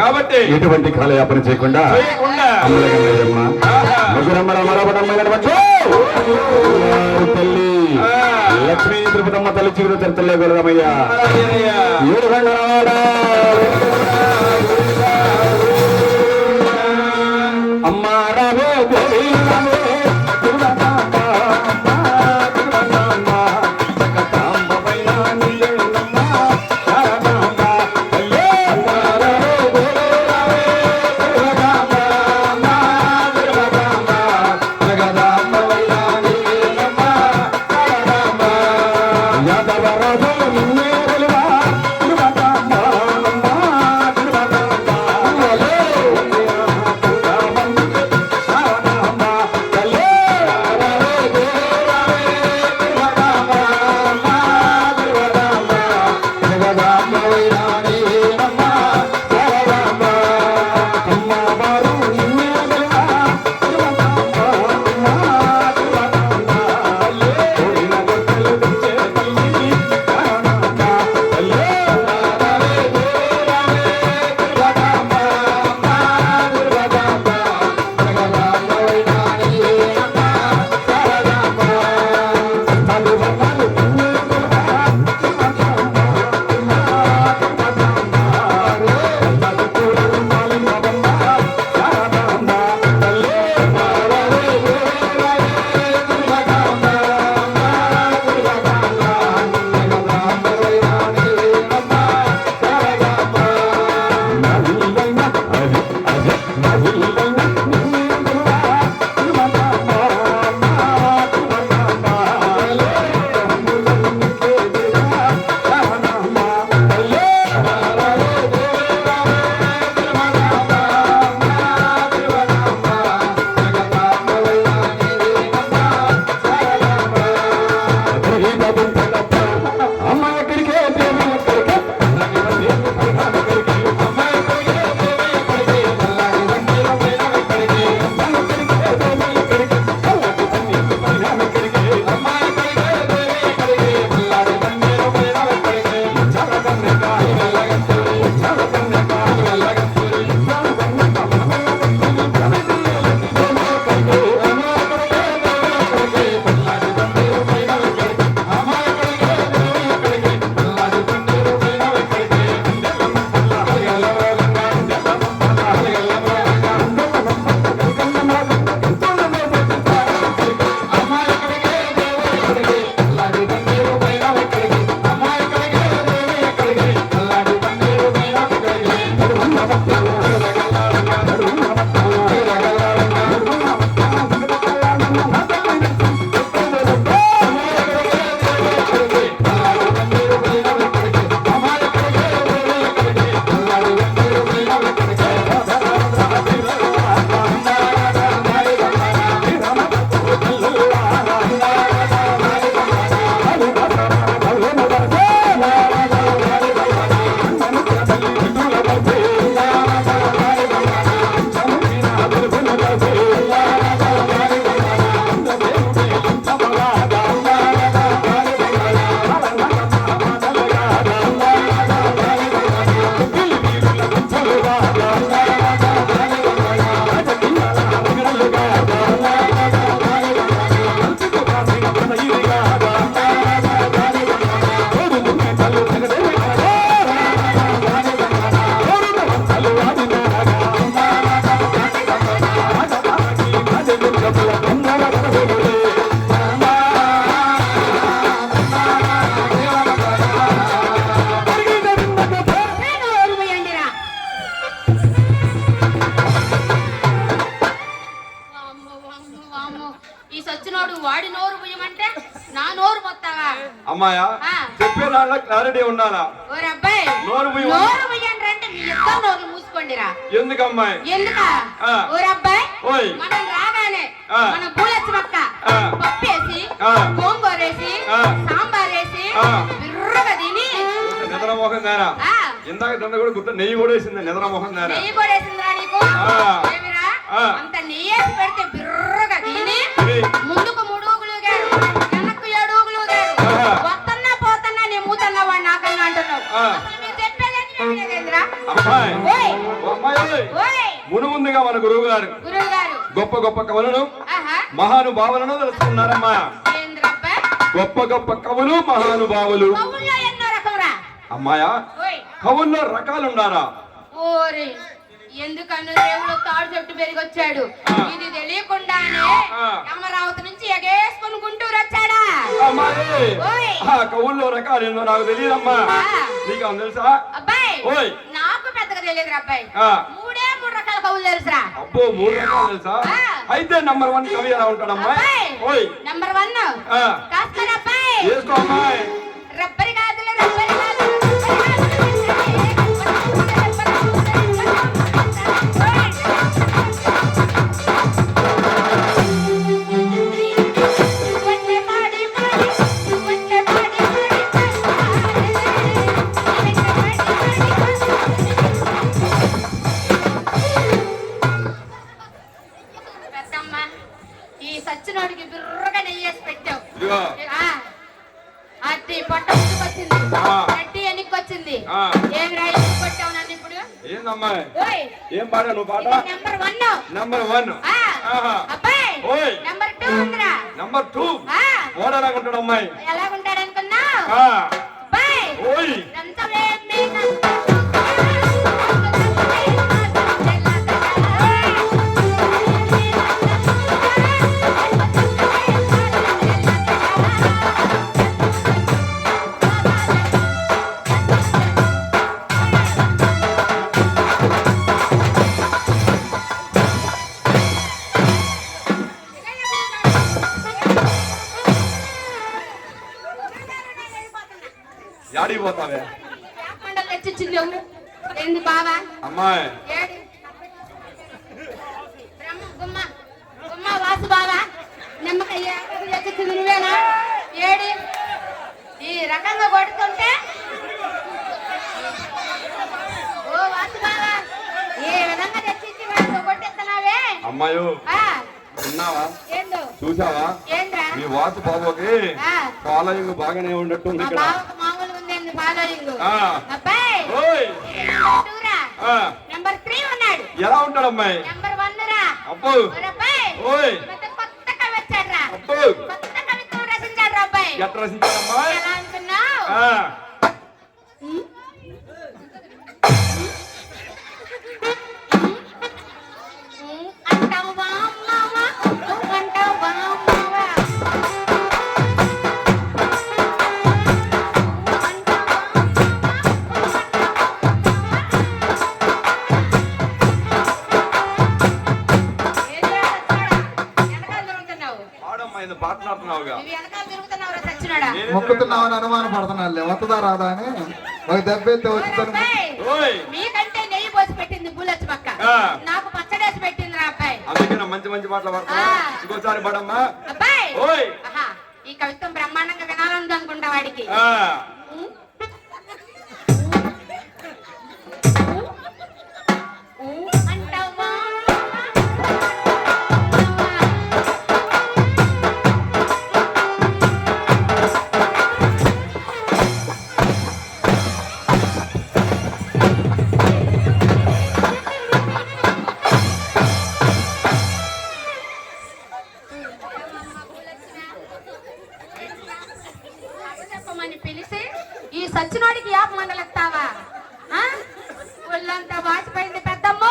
కాబట్టి ఎటువంటి కాలయాపన చేయకుండా ముగ్గురమ్మ రమరమణమైనటువంటి తల్లి. లక్ష్మీ తిరుపతమ్మ తల్లి చిగురు తరతల్లే గొర్రమయ్య ఏడు రంగరాడా Uhul. నోరు మూసుకోండిరా. ఎందుకు? ఇందాక కూడా గుర్తు నెయ్యి కూడా వేసింది నెయ్యి కూడా వేసిందిరా నీకు? అంత నెయ్యి పెడితే బిర్రగా తిని. ముందు మునుముందుగా మన గురువు గారు గొప్ప గొప్ప కవులను మహానుభావులను తెలుసుకున్నారమ్మా. గొప్ప గొప్ప కవులు మహానుభావులు. అమ్మాయా కవుల్లో రకాలు ఉన్నారా ఎందుకన్నా దేవుడు తాడు చెట్టు పెరిగొచ్చాడు ఇది తెలియకుండానే ఓయ్. ఆ కవుల్లో రకాలు ఏందో నాకు తెలియదమ్మా. నీకు ఏమన్నా తెలుసా అబ్బాయి ఓయ్. నాకు పెద్దగా తెలియదురా అబ్బాయి. మూడే మూడు రకాల కవులు తెలుసురా అబ్బో మూడు రకాలు తెలుసా. అయితే నంబర్ వన్ కవి ఎలా ఉంటాడమ్మా ఓయ్ నంబర్ వన్ ఆ. కాస్త అబ్బాయి చేసుకో అమ్మాయి ఓయ్. ఏం పాడా నువ్వు పాట? నెంబర్ వన్ నంబర్ టూ ఆ, ఓడలాగుంటాడు అమ్మాయి. ఎలాగుంటాడు. అబ్బాయి ఓయ్. దంతలేమి యాడికి పోతావే మండలి తెచ్చిచ్చింది ఎవరు? ఏంది బావా? అమ్మాయి. ఏడి? బ్రహ్మ గుమ్మ గుమ్మ వాసు బావా. నిమ్మకాయ తెచ్చిచ్చింది నువ్వేనా? ఏడి? ఈ రకంగా కొడుతుంటే? ఓ వాసు బావా ఏ విధంగా తెచ్చిచ్చి వాడితో కొట్టిస్తున్నావే? అమ్మాయి విన్నావా చూసావా మీ వాసు బాబుకి ఫాలోయింగ్ బాగానే ఉన్నట్టుంది ఇక్కడ. ఎలా ఉంటాడు అమ్మాయి? అబ్బో. ఓయ్. అబ్బో. ఎట్లా రసించాడు మొక్కుతున్నామని అనుమాన పడుతున్నాను వస్తుందా రాదా అని? ఒక దెబ్బ ఎత్తే మీకంటే నెయ్యి పోసి పెట్టింది పక్క. నాకు పచ్చడేసి పెట్టింది రా అబ్బాయి. అందుకే మంచి మంచి పాడుతున్నా. ఇంకోసారి పాడమ్మా. అబ్బాయి. ఓయ్. ఆహా, ఈ కవిత్వం బ్రహ్మాండంగా వినాలని అనుకుంటా వాడికి సచ్చినోడికి యాప మండలిస్తావా? ఒళ్ళంతా వాసిపోయింది పెద్దమ్మ!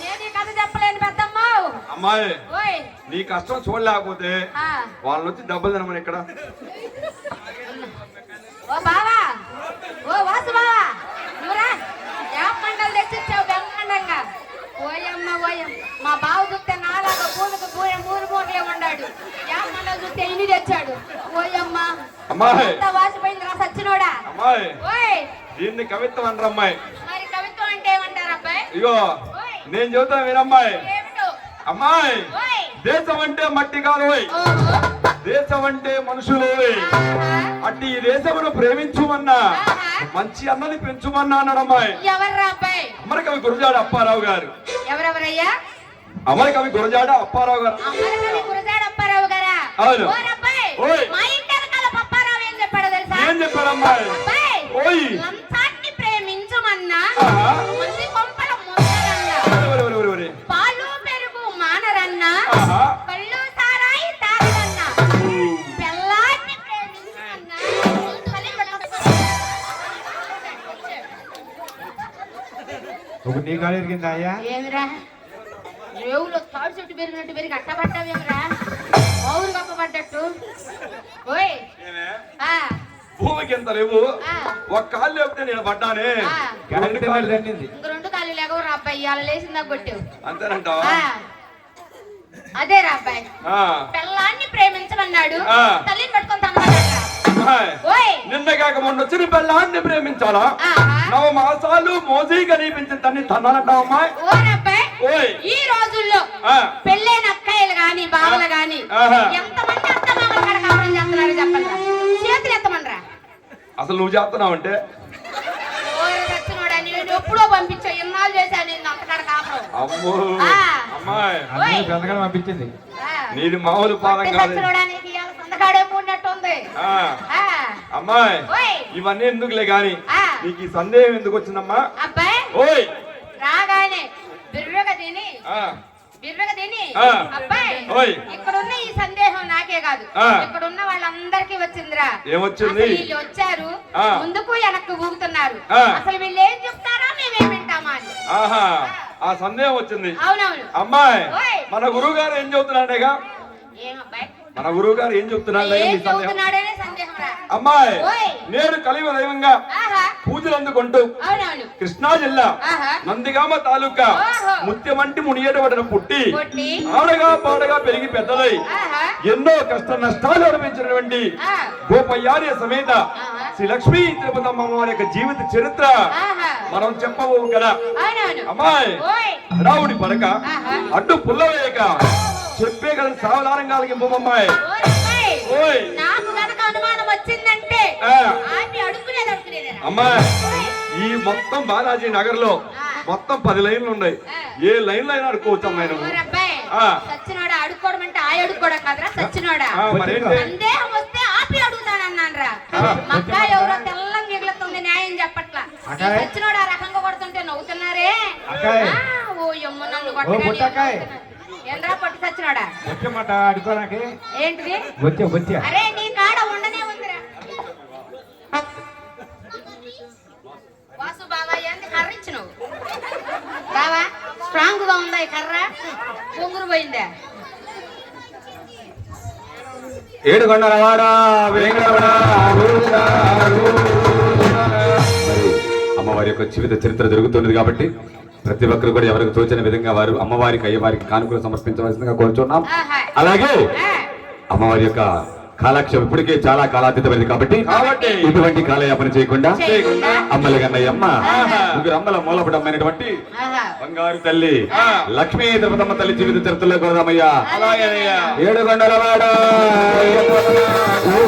నేను ఈ కథ చెప్పలేను పెద్దమ్మ! అమ్మాయి ఓయ్! నీ కష్టం చూడలేకపోతే ఆ, వాళ్ళ నుంచి డబ్బులు తినమని ఇక్కడ. ఓ బావా! ఓ వాసు బావా! నువ్వురా యాప మండలి తెచ్చిచ్చావు బ్రహ్మాండంగా. ఓయమ్మ ఓయమ్మ! మా బావ చూస్తే నాలాగా పూలకు పూయ మూడు మూటలే ఉన్నాడు యాప మండలి చూస్తే ఇన్ని తెచ్చాడు. ఓయమ్మ! అమ్మాయి ఓయ్. దీన్ని కవిత్వం అనరు అమ్మాయి. మరి కవిత్వం అంటే ఏమంటారు అబ్బాయి? ఇగో నేను చెబుతాను వినమ్మాయి అమ్మాయి. దేశం అంటే మట్టి కాదు దేశం అంటే మనుషులు. అట్టి ఈ దేశమును ప్రేమించుమన్నా. మంచి అన్నది పెంచుమన్నా అన్నాడు అమ్మాయి. అమరకవి గురజాడ అప్పారావు గారు. ఎవరెవరయ్యా? అమరకవి గురజాడ అప్పారావు గారు. అమరకవి గురజాడ అప్పారావు గారా? అవును. ఏం చెప్పాడు అమ్మాయి? ఓయ్. లంచాన్ని ప్రేమించమన్నా. మంది కొంపల. పాలు పెరుగు మానరన్నా. కళ్ళు సారాయి తాగదన్నా. పెళ్ళాన్ని ప్రేమించన్నా తల్లి ఒకటి నీ కాలు ఎరిగిందా అయ్యా? ఏమిరా? రేవులో తాడు చెట్టు పెరిగినట్టు పెరిగి అట్టబడ్డావేమిరా? అవును గప్పబడ్డట్టు ఓయ్. ఏమే? ఆ, భూమికి ఎంత లేవు. ఒక కాళ్ళు లేపితే నేను పడ్డానే. రెండు కాళ్ళు. దండింది ఇంక రెండు కాళ్ళు లేకవు అబ్బాయి కొట్టావు. అంతేనంటావా. అదే రా అబ్బాయి ఆ. పిల్లాన్ని ప్రేమించమన్నాడు. తల్లిని పట్టుకొని నిన్న కాక మొన్న వచ్చిన పెళ్ళాన్ని ప్రేమించాలా. నవ మాసాలు మోజీ కనిపించిన తన్ని తన్నానంటావు అమ్మాయి? ఈ రోజుల్లో. పెళ్ళైన అక్కయ్యలు గాని బావలు గాని. ఎంతమంది అత్తమామల కాడ కాపురం చేస్తున్నారు చెప్పండి అసలు నువ్వు చేస్తున్నావు అంటే? ఓరి చచ్చినోడా నేను ఎప్పుడో పంపించా ఇన్నాళ్ళు చేశాను నేను అంతకాడ కాపురం. అమ్మో ఆ. అమ్మాయి. అందరూ పెద్దగా పంపించింది. ఆ. నీది మామూలు పాదం కాదు. ఆ, ఆ. అమ్మాయి ఓయ్. ఇవన్నీ ఎందుకులే గాని? ఆ. నీకు ఈ సందేహం ఎందుకు వచ్చిందమ్మా? అబ్బాయి. ఓయ్. రాగానే బిర్రగా తిని ఆ, బిర్రగా తిని ఆ. అబ్బాయి. ఇక్కడున్న ఈ సందేహం నాకే కాదు. ఇక్కడున్న వాళ్ళందరికీ వచ్చిందిరా. ఏమొచ్చింది? వీళ్ళు వచ్చారు. ముందుకు వెనక్కి ఊగుతున్నారు. అసలు వీళ్ళు ఏం చెప్తారా మేమేం వింటామా అని. ఆహా ఆ సందేహం వచ్చింది. అవునవును. అమ్మాయి. మన గురువు గారు ఏం చెబుతున్నాడేగా మన గురువు గారు ఏం రా. అమ్మాయి. నేను కలివ దైవంగా పూజలు అందుకుంటూ కృష్ణా జిల్లా నందిగామ తాలూకా. ముత్యమంటి మునియేటబడిన పుట్టి ఆడగా పాడగా పెరిగి పెద్దలై ఎన్నో కష్ట నష్టాలు అనుభవించినటువంటి. గోపయ్యార్య సమేత. శ్రీ లక్ష్మీ తిరుపతమ్మ వారి యొక్క జీవిత చరిత్ర మనం చెప్పవు కదా. అమ్మాయి రావుడి పడక. అడ్డు పుల్లవేయక చెప్పే కదా సావధానంగా అమ్మాయి. నాకు అనుమానం వచ్చిందంటే ఓయ్. ఈ మొత్తం బాలాజీ నగర్లో. మొత్తం పది లైన్లు ఉన్నాయి. ఏ లైన్లో అయినా అడుకోవచ్చు అమ్మాయి నువ్వు. సచ్చినోడా అడుక్కోవడం అంటే ఆ అడుక్కోవడం కదరా సచ్చినోడా. ఆ, మరేంటి? సందేహం వస్తే ఆపి అడుగుతానన్నాను రా ఆ. మక్క ఎవరో తెల్లం మిగులుతుంది న్యాయం చెప్పట్లా. ఈ అక్కాయ్. సచ్చినోడా ఆ రకంగా కొడుతుంటే నవ్వుతున్నారే? ఓ యమ్మ నన్ను ఓ బుట్టక్కాయ్. ఏంద్రా పట్టు సచ్చినోడా? వచ్చమాట అడుకోడానికి ఏంటిది? వచ్చా వచ్చా. అరే నీ కాడ ఉండనే కర్ర ఇచ్చినావు బావా స్ట్రాంగ్గా ఉందా ఈ కర్ర? పొంగురు పోయిందా? అమ్మవారి యొక్క జీవిత చరిత్ర జరుగుతున్నది కాబట్టి ప్రతి ఒక్కరు కూడా ఎవరికి తోచిన విధంగా వారు అమ్మవారికి అయ్యవారికి కానుకలు సమర్పించవలసిందిగా కోరుచున్నాం. అలాగే అమ్మవారి యొక్క కాలక్షేపం ఇప్పటికే చాలా కాలాతీతమైంది కాబట్టి ఇటువంటి కాలయాపన చేయకుండా చేయకుండా అమ్మల కన్నయ్యమ్మ ఆహా. ముగ్గురు అమ్మల మూలపడమైనటువంటి. బంగారు తల్లి. లక్ష్మీ తిరుపతమ్మ తల్లి జీవిత చరిత్రలో అలాగేనయ్యా ఏడు గంటలవాడ రామ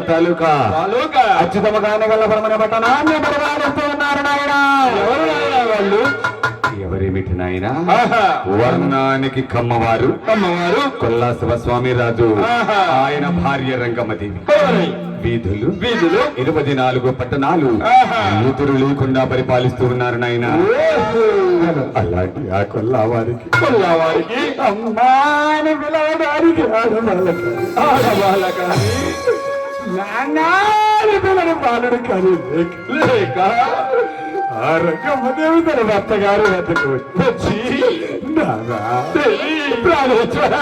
తాలూకా. అచ్యుతమ పట్టణాన్ని పరిపాలిస్తూ ఉన్నారు నాయన. ఎవరు వాళ్ళు? ఎవరేమి ఏమిటి నాయన. వర్ణానికి కమ్మవారు. అమ్మవారు కొల్లా శివస్వామి రాజు. ఆయన భార్య రంగమదేవి. వీధులు. వీధులు. ఇరవై నాలుగు పట్టణాలు. ఎదురు లేకుండా పరిపాలిస్తూ ఉన్నారు నాయన. అలాంటి ఆ కొల్లా వారికి కొల్లా వారికి అమ్మాని పిలవడానికి ఆడవాళ్ళ ఆడవాళ్ళ నాన్నాని పిలని బాలుడు కానీ లేక ఆ రంగమ్మదేవి తన భర్త గారు వద్దకు వచ్చి నానా ప్రాణేశ్వర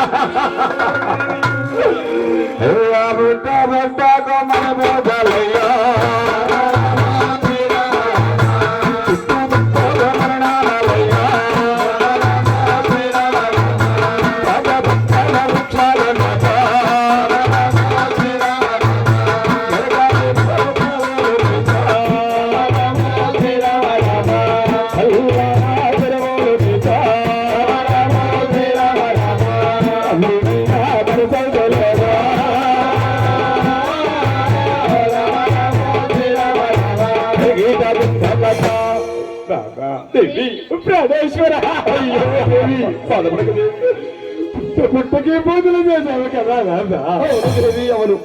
దేవి పదమడకు దేవి పుట్టకి పూజలు చేశావు కదా నాదా అవును దేవి అవును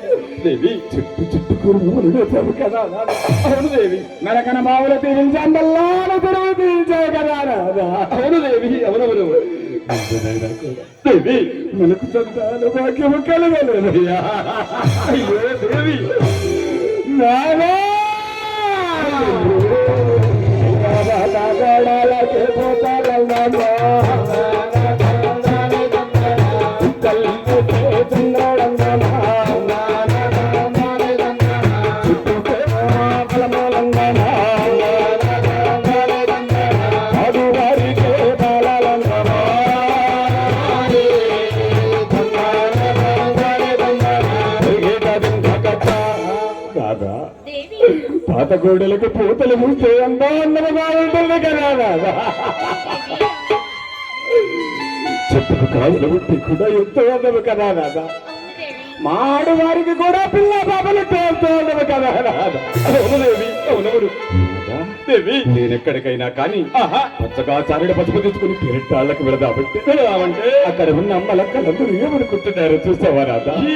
దేవి చుట్టు చుట్టు కురుములు చేశావు కదా నాదా అవును దేవి నరకన మావుల తీరించి అందల్లాన తెరువు తీర్చావు కదా నాదా అవును దేవి అవునవును అందునైనా కూడా దేవి మనకు సంతాన భాగ్యము కలగలేదయ్యా అయ్యో దేవి నానా గోడాలకే పోతారన్నా గోడలకు పూతలు మూస్తే ఎంతో అందముగా ఉంటుంది కదా చెట్టుకు కాయలు ఉట్టి కూడా ఎంతో అందము కదా నాదా మాడు వారికి కూడా పిల్ల పాపలు ఎంతో అందము కదా నాదా అవును దేవి అవునవును దేవి. నేనెక్కడికైనా కానీ ఆహా పచ్చగా చారుడు పసుపు తీసుకుని పెరటాళ్ళకు వెళదామంటే వెళదామంటే? అక్కడ ఉన్న అమ్మల కళ్ళందరూ ఏమనుకుంటున్నారు చూసావా రాదా ఈ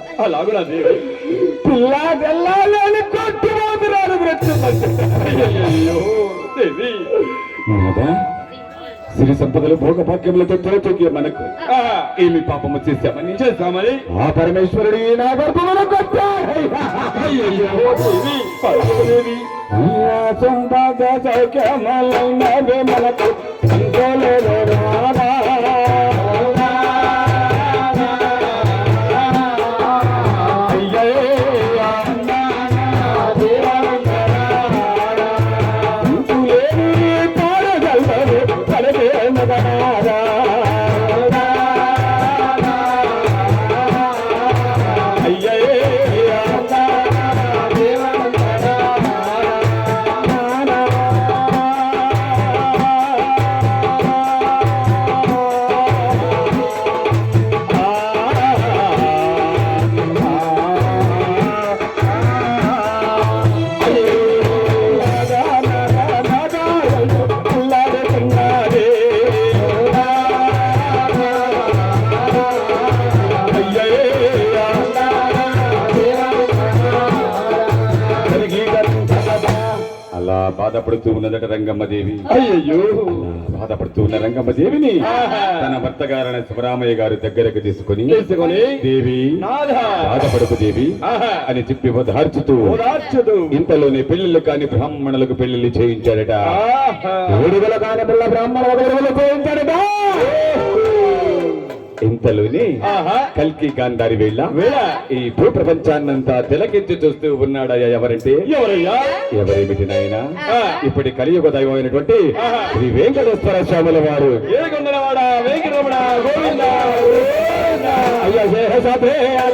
అలాగునా దేవి పిల్ల దేవి. సిరి సంపదలు భోగ భాగ్యములతో తోచొక్కే మనకు. ఏమి పాపము చేశామని? చేస్తామని ఆ పరమేశ్వరుడు నా గర్భమును పరమదేవి సంపాద సౌఖ్యములైనవి మనకు. రాదా. బాధపడుతూ ఉన్నదట రంగమ్మదేవి. అయ్యయ్యో. బాధపడుతూ ఉన్న రంగమ్మదేవిని తన భర్త గారైన శివరామయ్య గారు దగ్గరకు తీసుకుని దేవి బాధపడకు దేవి. అని చెప్పి ఓదార్చుతూ ఇంతలోనే పెళ్ళిళ్ళు కాని బ్రాహ్మణులకు పెళ్ళిళ్ళు చేయించాడట. ఏడుగుల కాని పిల్ల చేయించాడట. ఇంతలోని. కల్కి గాంధారి వేళ వేళ. ఈ భూ ప్రపంచాన్నంతా తిలకించి చూస్తూ ఉన్నాడయ్యా ఎవరంటే ఎవరేమిటి నాయన. ఇప్పటి కలియుగ దైవమైనటువంటి. శ్రీ వెంకటేశ్వర స్వాముల వారు. అయ్యా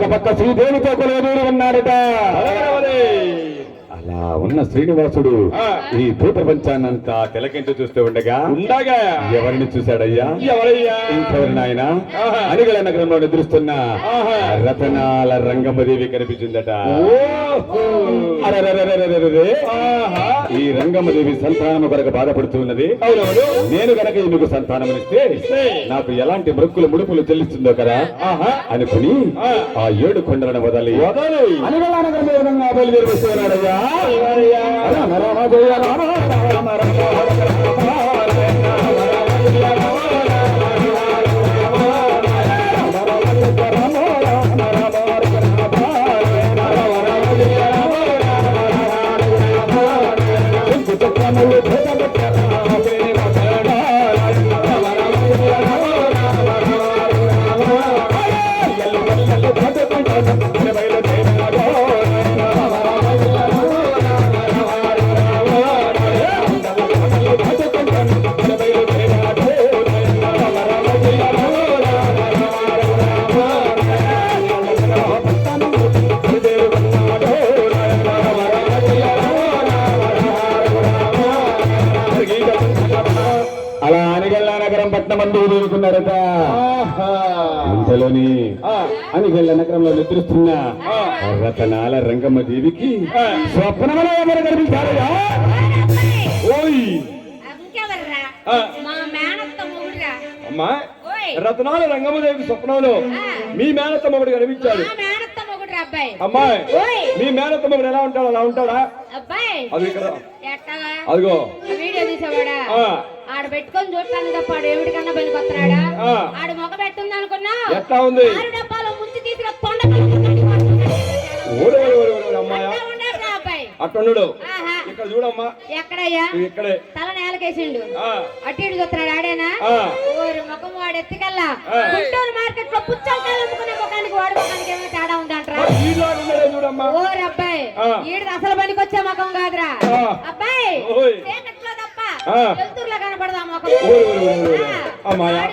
ఒక పక్క శ్రీదేవితో కొలవేరు ఉన్నాడట. అలా ఉన్న శ్రీనివాసుడు. ఈ భూ ప్రపంచాన్నంతా తిలకించి చూస్తూ ఉండగా ఉండగా ఎవరిని చూశాడయ్యా ఎవరయ్యా ఇంకెవరి నాయన. అనిగల నగరంలో నిద్రిస్తున్న. రతనాల రంగమదేవి కనిపించిందట ఓహో. ఈ రంగమదేవి సంతానము కొరకు బాధపడుతున్నది నేను గనక ఈమెకు సంతానమునిస్తే ఇస్తే. నాకు ఎలాంటి మృక్కులు ముడుపులు చెల్లిస్తుందో కదా ఆహా. అనుకుని ఆ. ఏడు కొండలను వదలి బయలుదేరి వస్తున్నాడయ్యా ఆ. అనిగల్ల నగరంలో నిద్రిస్తున్న రతనాల రంగమ్మ దేవికి. స్వప్నమలో ఎవరు కనిపించారయ్యా ఓయ్. ఇంకెవర్రా ఆ. మా మేనత్త మొగుడురా. అమ్మా ఓయ్. రత్నాల రంగమదేవి స్వప్నంలో. మీ మేనత్త మొగుడు కనిపించాడు. అమ్మాయి ఓయ్. మీ మేనత్త మొగుడు ఎలా ఉంటాడు అలా ఉంటాడా? అబ్బాయి. అది అదిగో. వీడియో తీసేవాడా. ఆడ పెట్టుకొని చూడటానికి తప్ప ఆడు ఏమిటి కన్నా పనికి వస్తున్నాడా. ఆడు మొగ పెట్టుంది అనుకున్నా ఎట్లా ఉంది? అట్టుండు ఇక్కడ చూడమ్మా. ఎక్కడయ్యా? ఇక్కడే. తల నేలకేసిండు. అటు ఇటు చూస్తున్నాడు ఆడేనా. ఓరి ముఖం వాడు ఎత్తుకల్లా. గుంటూరు మార్కెట్లో పుచ్చంకాయలు అమ్ముకునే ముఖానికి వాడు ముఖానికి ఏమైనా తేడా ఉందంటరా? ఓరి అబ్బాయి ఆ. ఈడిది అసలు పనికి వచ్చే ముఖం కాదురా. అబ్బాయి ఓయ్. చీకట్లో తప్ప ఆ. వెలుతురులో కనపడదు ముఖం?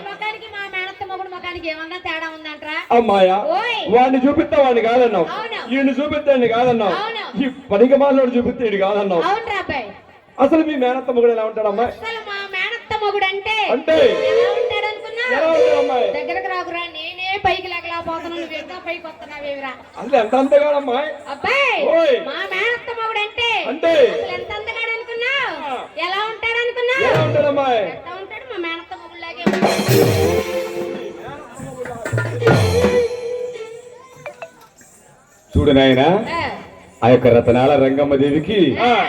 ముఖానికి మా మేనత్త మొగుడు ముఖానికి ఏమన్నా తేడా ఉందంటరా అమ్మాయా. వాడిని చూపిస్తా వాడిని కాదన్నావు. ఈయన చూపిస్తాడు కాదన్నావు. ఈ పనికి మాలోడు చూపిస్తే ఈడు కాదన్నావు అబ్బాయి. అసలు మీ మేనత్త మొగుడు ఎలా ఉంటాడమ్మా అసలు మా మేనత్త మొగుడు అంటే? అంటే ఎలా ఉంటాడు అనుకున్నా ఎలా ఉంటాడు అమ్మాయి? దగ్గరకు రాకురా నేనే పైకి లేకలేకపోతున్నాను. నువ్వు ఇంకా పైకి వస్తున్నావేవిరా? అసలు ఎంత అంతగాడమ్మా అబ్బాయి ఓయ్. మా మేనత్త మొగుడు అంటే? అంటే అసలు ఎంత అందగాడు అనుకున్నావు. ఎలా ఉంటాడు అనుకున్నావు ఎలా ఉంటాడమ్మాయి ఎట్లా ఉంటాడు మా మేనత్త మొగుడులాగే ఉంటాడు. చూడు నాయన. ఆ, యొక్క రతనాల రంగమ్మ దేవికి.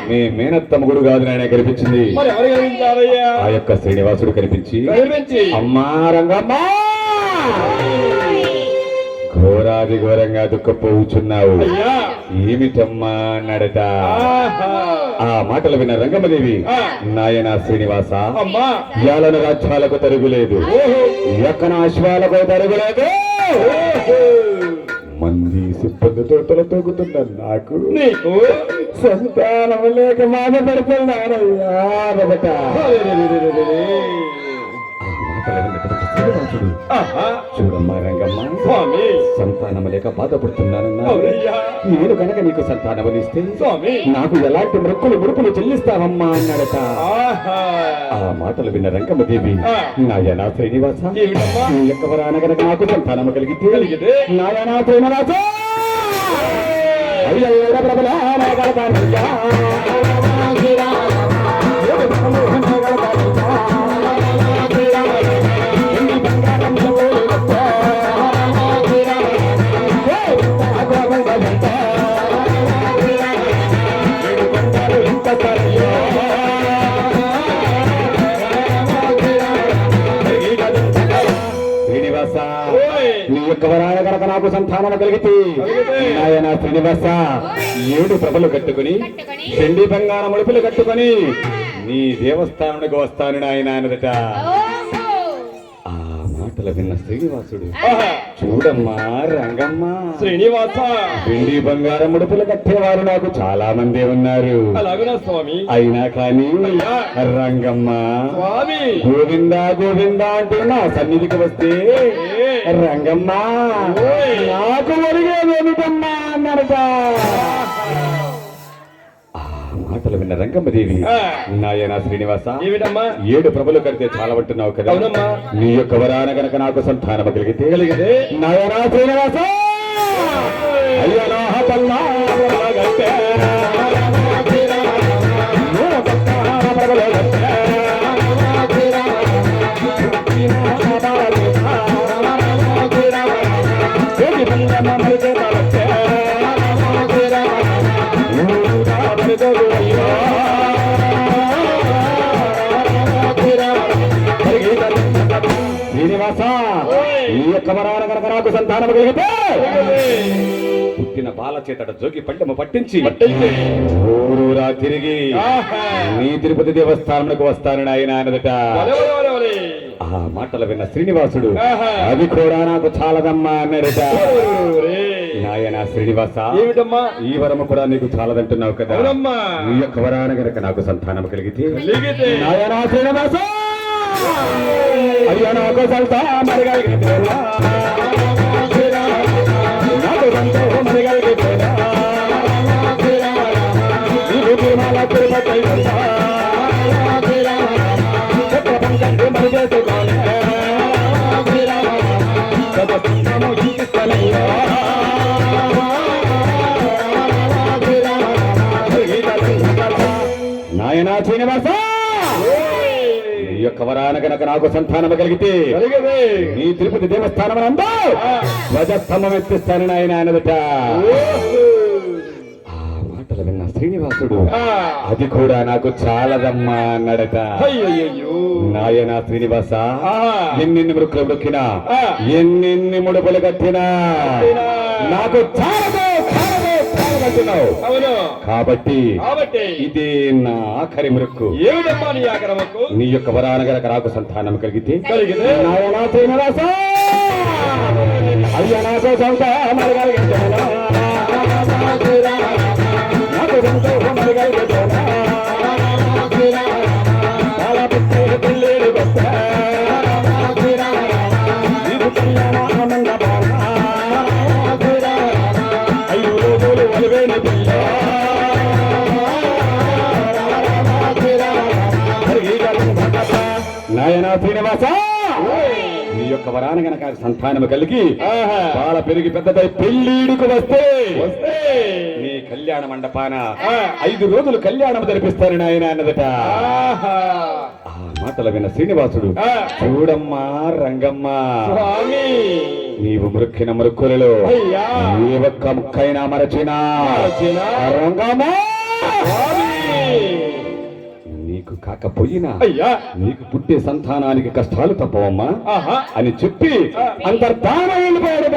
మీ మేనత్తమ్మ గుడు కాదు నాయన కనిపించింది. ఆ యొక్క శ్రీనివాసుడు కనిపించి అమ్మా రంగమ్మ! ఘోరాది ఘోరంగా దుఃఖపోవుచున్నావు ఏమిటమ్మా నడట. ఆ మాటలు విన్న రంగమదేవి ఆ. నాయన శ్రీనివాస యాలన రాజ్యాలకు తరుగులేదు. ఎక్కన అశ్వాలకు తరుగులేదు. మంది సిబ్బందితో తల తోగుతున్న నాకు నీకు? సంతానం లేక బాధపడుతున్నానయ్యా చూడమ్మా రంగమ్మ. స్వామి. సంతానం లేక బాధపడుతున్నానన్నా నేను కనుక నీకు సంతానమనిస్తే స్వామి. నాకు ఎలాంటి మృక్కులు ముడుపులు చెల్లిస్తావమ్మా అన్నాడట. ఆహా. ఆ మాటలు విన్న రంగమ్మదేవి ఆ. నాయనా శ్రీనివాస? నీ యొక్క వరాన గనక నాకు సంతానము కలిగితే? నాయనా అయ్యయ్యో ప్రభులా నాకు సంతానం కలిగితే. నాయన శ్రీనివాస ఏడు ప్రభలు కట్టుకుని. చెండి బంగారం ముడుపులు కట్టుకొని నీ దేవస్థానానికి వస్తాను నాయన అన్నదట ఆ మాటలు విన్న శ్రీనివాసుడు. చూడమ్మా రంగమ్మ శ్రీనివాస వెండి బంగారం ముడుపులు కట్టేవారు నాకు చాలా మంది ఉన్నారు స్వామి అయినా కానీ. రంగమ్మ స్వామి గోవింద గోవింద అంటూ నా సన్నిధికి వస్తే రంగమ్మ. నాకు ఒరిగేదేమిటమ్మా అన్నారట మాటలు విన్న రంగమ్మదేవి. నాయన శ్రీనివాస ఏడు ప్రభులు కడితే చాలా పట్టున్నావు కదా. నీ యొక్క వరాన గనక నాకు సంతానం కలిగితే కలిగితే? నాయన శ్రీనివాస అయ్యో శ్రీనివాస ఈ యొక్క వరాన కనుక నాకు సంతానం కలిగితే పుట్టిన బాల చేతట జోగి పట్టెము పట్టించి. ఊరూరా తిరిగి ఆహా. నీ తిరుపతి దేవస్థానంకు వస్తాను నాయన అన్నదట. ఆ మాటలు విన్న శ్రీనివాసుడు. అది కూడా నాకు చాలదమ్మా అన్నాడట. నాయన శ్రీనివాస ఏమిటమ్మా ఈ వరము కూడా నీకు చాలదంటున్నావు కదా ఈ యొక్క వరాన గనక నాకు సంతానం కలిగితే కలిగితే. నాయన శ్రీనివాస అయ్యా నాకు సంతా మరిగలిగితేనా నాకు సంతోషం మరిగలిగితేనా నీకు తిరుమల తిరుపతి వెళ్తా. చక్రపం కంటే మరిగేసుకోలే. సదస్సును ఈ యొక్క వరాన గనక నాకు సంతానం కలిగితే. నీ తిరుపతి దేవస్థానం ధ్వజస్తంభం ఎత్తిస్తాను నాయన అనదట ఓహో. ఆ మాటలు విన్న శ్రీనివాసుడు. అది కూడా నాకు చాలదమ్మా అన్నాడట. నాయన శ్రీనివాస. ఎన్నెన్ని మృక్కులు మృక్కినా. ఎన్నెన్ని ముడుపులు కట్టినా. నాకు చాలదు అవును. కాబట్టి ఇదే నా ఆఖరి మృక్కు ఏమిటమ్మా నీ యొక్క వరాన గనక నాకు సంతానం కలిగితే కలిగితే? నాయనా అయ్య నాకు సొంత మరగలిగించాలా గనక సంతానము కలిగి ఆహా. బాల పెరిగి పెద్దదై పెళ్ళిడుకు వస్తే వస్తే నీ కళ్యాణ మండపాన ఆ. ఐదు రోజులు కళ్యాణం జరిపిస్తారు నాయన అన్నదట. ఆ మాటలు విన్న శ్రీనివాసుడు. చూడమ్మా రంగమ్మ నీవు మృక్కిన మృక్కులలో అయ్యా. ఏ ఒక్క ముక్కైనా మరచినా? రంగమ్మా కాకపోయినా అయ్యా. నీకు పుట్టే సంతానానికి కష్టాలు తప్పవమ్మా అని చెప్పి అంతర్ధాన వెళ్ళిపోయాడు.